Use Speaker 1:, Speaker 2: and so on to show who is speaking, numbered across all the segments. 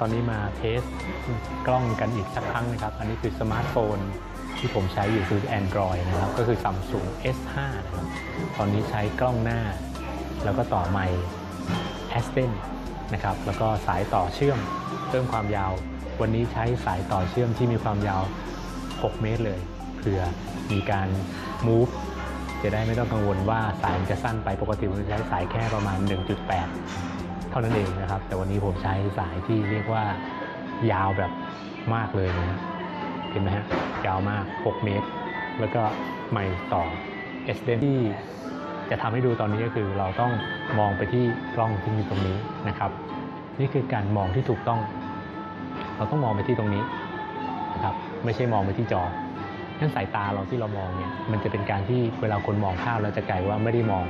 Speaker 1: ตอนนี้มาเทสกล้องกันอีกสักครั้งนะครับ อันนี้คือสมาร์ทโฟนที่ผมใช้อยู่คือ Android นะครับ ก็คือ Samsung S5 นะครับ ตอนนี้ใช้กล้องหน้า แล้วก็ต่อไมค์ a s t e n นะครับ แล้วก็สายต่อเชื่อมเพิ่มความยาว วันนี้ใช้สายต่อเชื่อมที่มีความยาว 6 เมตรเลย เผื่อมีการ move จะได้ไม่ต้องกังวลว่าสายมันจะสั้นไป ปกติผมจะใช้สายแค่ประมาณ 1.8 เท่านั้นเองนะครับ แต่วันนี้ผมใช้สายที่เรียกว่ายาวแบบมากเลยนะเห็นไหมฮะยาวมาก 6 เมตร แล้วก็ไมค์ต่อ s d ที่จะทำให้ดูตอนนี้ก็คือเราต้องมองไปที่กล้องที่มีตรงนี้นะครับ นี่คือการมองที่ถูกต้อง เราต้องมองไปที่ตรงนี้นะครับไม่ใช่มองไปที่จอนั่นสายตาเราที่เรามองเนี่ยมันจะเป็นการที่เวลาคนมองภาพแล้วจะกลายว่าไม่ได้มอง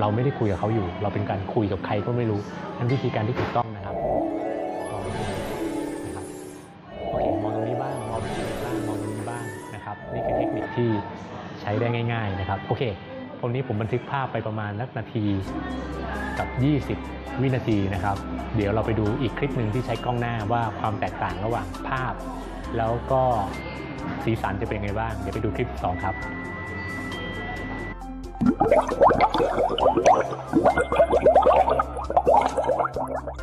Speaker 1: เราไม่ได้คุยกับเขาอยู่ เราเป็นการคุยกับใครก็ไม่รู้นั่นวิธีการที่ถูกต้องนะครับมองตรงนี้บโอเคมองตรงนี้บ้างมองตรงนี้บ้างมองตรงนี้บ้างนะครับ นี่คือเทคนิคที่ใช้ได้ง่าย ๆนะครับโอเคตรงนี้ผมบันทึกภาพไปประมาณนักนาทีกับ 20 วินาทีนะครับ เดี๋ยวเราไปดูอีกคลิปหนึ่งที่ใช้กล้องหน้าว่าความแตกต่างระหว่างภาพ แล้วก็สีสันจะเป็นไงบ้าง เดี๋ยวไปดูคลิป 2 ครับ
Speaker 2: What?